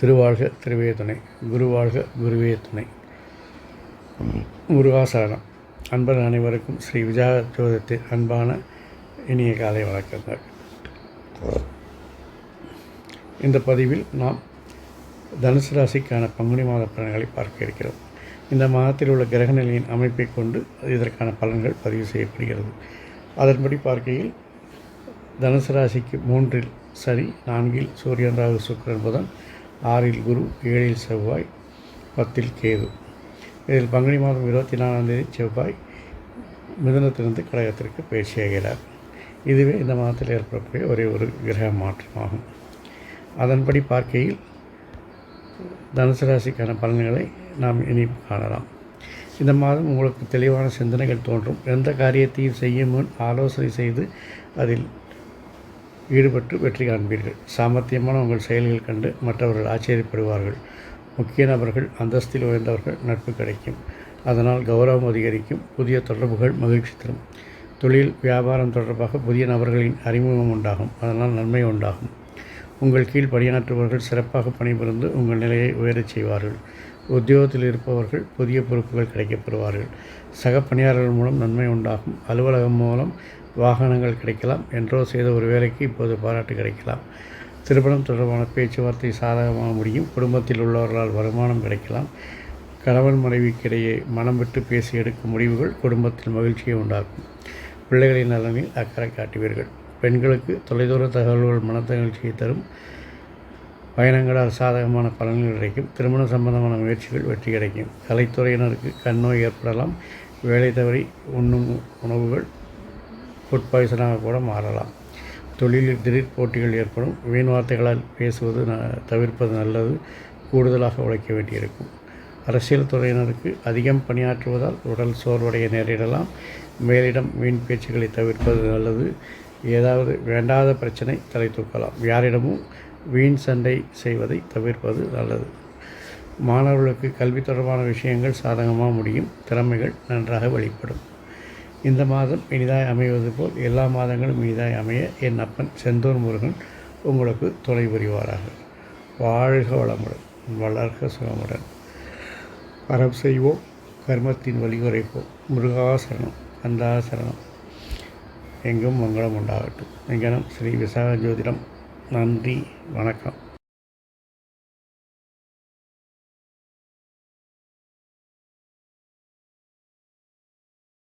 திருவாழ்க திருவே துணை குருவாழ்க குருவே துணை. முருகாசரணம் அன்பர் அனைவருக்கும் ஸ்ரீ விஜய ஜோதத்தின் அன்பான இனிய காலை வணக்கங்கள். இந்த பதிவில் நாம் தனுசு ராசிக்கான பங்குனி மாத பலன்களை பார்க்க இருக்கிறோம். இந்த மாதத்தில் உள்ள கிரக நிலையின் அமைப்பை கொண்டு இதற்கான பலன்கள் பதிவு செய்யப்படுகிறது. அதன்படி பார்க்கையில் தனுசு ராசிக்கு மூன்றில் சரி நான்கில் சூரியன் ராகு சுக்கிரன் புதன் ஆறில் குரு ஏழில் செவ்வாய் பத்தில் கேது. இதில் பங்குனி மாதம் இருபத்தி நாலாம் தேதி செவ்வாய் மிதுனத்திலிருந்து கடகத்திற்கு பயிற்சியாகிறார் இதுவே இந்த மாதத்தில் ஏற்படக்கூடிய ஒரே ஒரு கிரக மாற்றமாகும். அதன்படி பார்க்கையில் தனுசு ராசிக்கான பலன்களை நாம் இனி காணலாம். இந்த மாதம் உங்களுக்கு தெளிவான சிந்தனைகள் தோன்றும். எந்த காரியத்தையும் செய்யும் முன் ஆலோசனை செய்து அதில் ஈடுபட்டு வெற்றி காண்பீர்கள். சாமர்த்தியமான உங்கள் செயல்கள் கண்டு மற்றவர்கள் ஆச்சரியப்படுவார்கள். முக்கிய நபர்கள் அந்தஸ்தில் உயர்ந்தவர்கள் நட்பு கிடைக்கும். அதனால் கௌரவம் அதிகரிக்கும் புதிய தொடர்புகள் மகிழ்ச்சி தரும். தொழில் வியாபாரம் தொடர்பாக புதிய நபர்களின் அறிமுகம் உண்டாகும். அதனால் நன்மை உண்டாகும். உங்கள் கீழ் பணியாற்றுபவர்கள் சிறப்பாக பணிபுரிந்து உங்கள் நிலையை உயரச் செய்வார்கள். உத்தியோகத்தில் இருப்பவர்கள் புதிய பொறுப்புகள் கிடைக்கப்பெறுவார்கள் சக பணியாளர்கள் மூலம் நன்மை உண்டாகும். அலுவலகம் மூலம் வாகனங்கள் கிடைக்கலாம். என்றோ செய்த ஒரு வேலைக்கு இப்போது பாராட்டு கிடைக்கலாம். திருமணம் தொடர்பான பேச்சுவார்த்தை சாதகமாக முடியும். குடும்பத்தில் உள்ளவர்களால் வருமானம் கிடைக்கலாம். கணவன் மனைவிக்கிடையே மனம் விட்டு பேசி எடுக்கும் முடிவுகள் குடும்பத்தில் மகிழ்ச்சியை உண்டாக்கும். பிள்ளைகளின் நலனில் அக்கறை காட்டுவீர்கள். பெண்களுக்கு தொலைதூர தகவல்கள் மனத்தகிழ்ச்சியை தரும். பயணங்களால் சாதகமான பலன்கள் கிடைக்கும். திருமண சம்பந்தமான முயற்சிகள் வெற்றி கிடைக்கும். கலைத்துறையினருக்கு கண்ணோய் ஏற்படலாம். வேலை தவறி உண்ணும் உணவுகள் ஃபுட் பாய்சனாக கூட மாறலாம். தொழிலில் திடீர் போட்டிகள் ஏற்படும். வீண் வார்த்தைகளால் பேசுவது ந தவிர்ப்பது நல்லது. கூடுதலாக உழைக்க வேண்டியிருக்கும். அரசியல் துறையினருக்கு அதிகம் பணியாற்றுவதால் உடல் சோர்வடைய நேரிடலாம். மேலிடம் வீண் பேச்சுக்களை தவிர்ப்பது நல்லது. ஏதாவது வேண்டாத பிரச்சனை தலை தூக்கலாம். யாரிடமும் வீண் சண்டை செய்வதை தவிர்ப்பது நல்லது. மாணவர்களுக்கு கல்வி தொடர்பான விஷயங்கள் சாதகமாக முடியும். திறமைகள் நன்றாக வெளிப்படும். இந்த மாதம் இனிதாய் அமைவது போல் எல்லா மாதங்களும் இனிதாய் அமைய என் அப்பன் செந்தூர் முருகன் உங்களுக்கு துணை புரிவாராக. வாழ்க வளமுடன் வளர்க சுகமுடன். அறம் செய்வோம் கர்மத்தின் வழிகுறைப்போம் முருகாசரணம் கந்தாசரணம் எங்கும் மங்களம் உண்டாகட்டும். எங்கனம் ஸ்ரீ விசாக ஜோதிடம் நன்றி வணக்கம்.